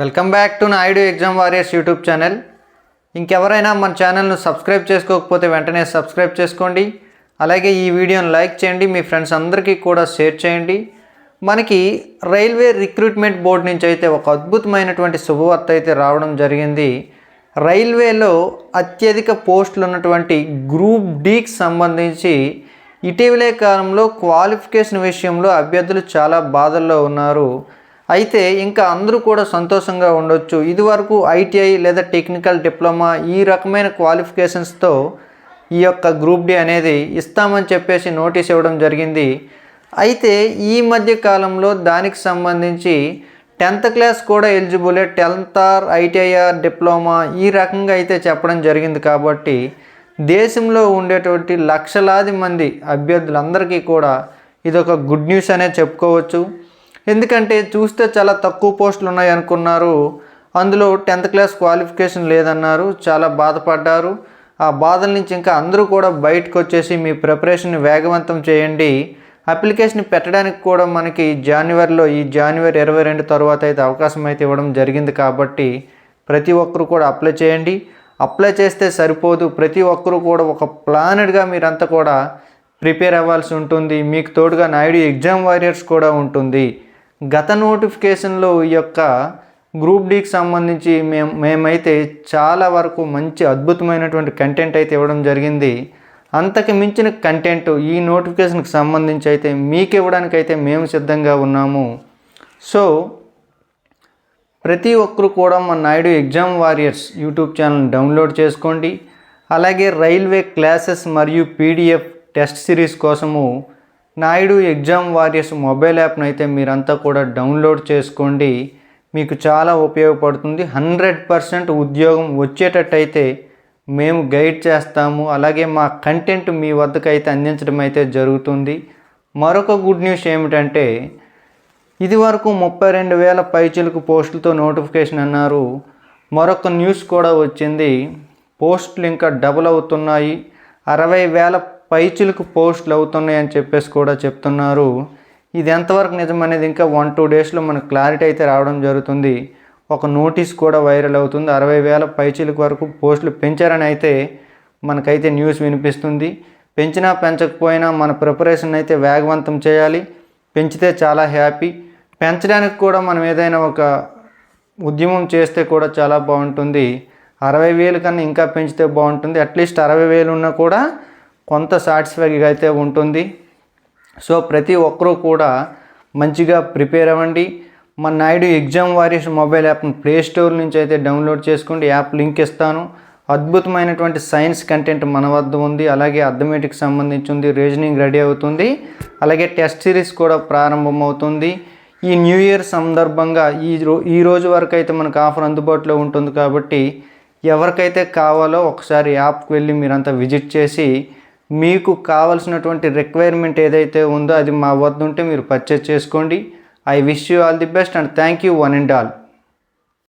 Welcome back to Naidu exam warriors YouTube channel. ఇంకెవరైనా మన ఛానల్ను సబ్స్క్రైబ్ చేసుకోకపోతే వెంటనే సబ్స్క్రైబ్ చేసుకోండి. అలాగే ఈ వీడియోని లైక్ చేయండి మీ ఫ్రెండ్స్ అందరికీ కూడా షేర్ చేయండి. మనకి రైల్వే రిక్రూట్మెంట్ బోర్డు నుంచి అయితే ఒక అద్భుతమైనటువంటి శుభవార్త అయితే రావడం జరిగింది. రైల్వేలో అత్యధిక పోస్టులు ఉన్నటువంటి గ్రూప్ డీకి సంబంధించి ఇటీవలే కాలంలో క్వాలిఫికేషన్ విషయంలో అభ్యర్థులు చాలా బాధల్లో ఉన్నారు. అయితే ఇంకా అందరూ కూడా సంతోషంగా ఉండొచ్చు. ఇదివరకు ఐటీఐ లేదా టెక్నికల్ డిప్లొమా ఈ రకమైన క్వాలిఫికేషన్స్తో ఈ యొక్క గ్రూప్ డి అనేది ఇస్తామని చెప్పేసి నోటీస్ ఇవ్వడం జరిగింది. అయితే ఈ మధ్య కాలంలో దానికి సంబంధించి టెన్త్ క్లాస్ కూడా ఎలిజిబులే tenth or ITI or diploma ఈ రకంగా అయితే చెప్పడం జరిగింది కాబట్టి దేశంలో ఉండేటువంటి లక్షలాది మంది అభ్యర్థులందరికీ కూడా ఇదొక గుడ్ న్యూస్ అనే చెప్పుకోవచ్చు. ఎందుకంటే చూస్తే చాలా తక్కువ పోస్టులు ఉన్నాయి అనుకున్నారు. అందులో టెన్త్ క్లాస్ క్వాలిఫికేషన్ లేదన్నారు. చాలా బాధపడ్డారు. ఆ బాధల నుంచి ఇంకా అందరూ కూడా బయటకు వచ్చేసి మీ ప్రిపరేషన్ వేగవంతం చేయండి. అప్లికేషన్ పెట్టడానికి కూడా మనకి జనవరిలో ఈ జనవరి ఇరవై రెండు తర్వాత అయితే అవకాశం అయితే ఇవ్వడం జరిగింది కాబట్టి ప్రతి ఒక్కరు కూడా అప్లై చేయండి. అప్లై చేస్తే సరిపోదు. ప్రతి ఒక్కరు కూడా ఒక ప్లానెడ్గా మీరంతా కూడా ప్రిపేర్ అవ్వాల్సి ఉంటుంది. మీకు తోడుగా నాయుడు ఎగ్జామ్ వారియర్స్ కూడా ఉంటుంది. గత నోటిఫికేషన్లో ఈ యొక్క గ్రూప్ డీకి సంబంధించి మేము మేమైతే చాలా వరకు మంచి అద్భుతమైనటువంటి కంటెంట్ అయితే ఇవ్వడం జరిగింది. అంతకు మించిన కంటెంట్ ఈ నోటిఫికేషన్కి సంబంధించి అయితే మీకు ఇవ్వడానికి అయితే మేము సిద్ధంగా ఉన్నాము. సో ప్రతి ఒక్కరు కూడా మన Naidu exam warriors YouTube channel download చేసుకోండి. అలాగే రైల్వే క్లాసెస్ మరియు పీడిఎఫ్ టెస్ట్ సిరీస్ కోసము నాయుడు ఎగ్జామ్ వారియర్స్ మొబైల్ యాప్ను అయితే మీరంతా కూడా డౌన్లోడ్ చేసుకోండి. మీకు చాలా ఉపయోగపడుతుంది. హండ్రెడ్ పర్సెంట్ ఉద్యోగం వచ్చేటట్టయితే మేము గైడ్ చేస్తాము. అలాగే మా కంటెంట్ మీ వద్దకు అయితే అందించడం అయితే జరుగుతుంది. మరొక గుడ్ న్యూస్ ఏమిటంటే ఇది వరకు ముప్పై రెండు వేల పైచులకు పోస్టులతో నోటిఫికేషన్ అన్నారు. మరొక న్యూస్ కూడా వచ్చింది. పోస్టులు ఇంకా డబుల్ అవుతున్నాయి. అరవై వేల పైచిలకు పోస్టులు అవుతున్నాయి అని చెప్పేసి కూడా చెప్తున్నారు. ఇది ఎంతవరకు నిజం అనేది ఇంకా వన్ టూ డేస్లో మనకు క్లారిటీ అయితే రావడం జరుగుతుంది. ఒక నోటీస్ కూడా వైరల్ అవుతుంది. అరవై వేల పైచిలకు వరకు పోస్టులు పెంచారని అయితే మనకైతే న్యూస్ వినిపిస్తుంది. పెంచినా పెంచకపోయినా మన ప్రిపరేషన్ అయితే వేగవంతం చేయాలి. పెంచితే చాలా హ్యాపీ పెంచడానికి కూడా మనం ఏదైనా ఒక ఉద్యమం చేస్తే కూడా చాలా బాగుంటుంది. అరవై వేలు కన్నా ఇంకా పెంచితే బాగుంటుంది. అట్లీస్ట్ అరవై వేలు ఉన్నా కూడా కొంత సాటిస్ఫైగా అయితే ఉంటుంది. సో ప్రతి ఒక్కరూ కూడా మంచిగా ప్రిపేర్ అవ్వండి. మన నాయుడు ఎగ్జామ్ వారియర్స్ మొబైల్ యాప్ని ప్లే స్టోర్ నుంచి అయితే డౌన్లోడ్ చేసుకోండి. యాప్ లింక్ ఇస్తాను. అద్భుతమైనటువంటి సైన్స్ కంటెంట్ మన వద్ద ఉంది. అలాగే అర్థమెటిక్ సంబంధించి ఉంది. రీజనింగ్ రెడీ అవుతుంది. అలాగే టెస్ట్ సిరీస్ కూడా ప్రారంభమవుతుంది. ఈ న్యూ ఇయర్ సందర్భంగా ఈ రో ఈ రోజు వరకు అయితే మనకు ఆఫర్ అందుబాటులో ఉంటుంది కాబట్టి ఎవరికైతే కావాలో ఒకసారి యాప్కి వెళ్ళి మీరంతా విజిట్ చేసి మీకు కావాల్సినటువంటి రిక్వైర్మెంట్ ఏదైతే ఉందో అది మా వద్ద ఉంటే మీరు పర్చేస్ చేసుకోండి. I wish you all the best and thank you one and all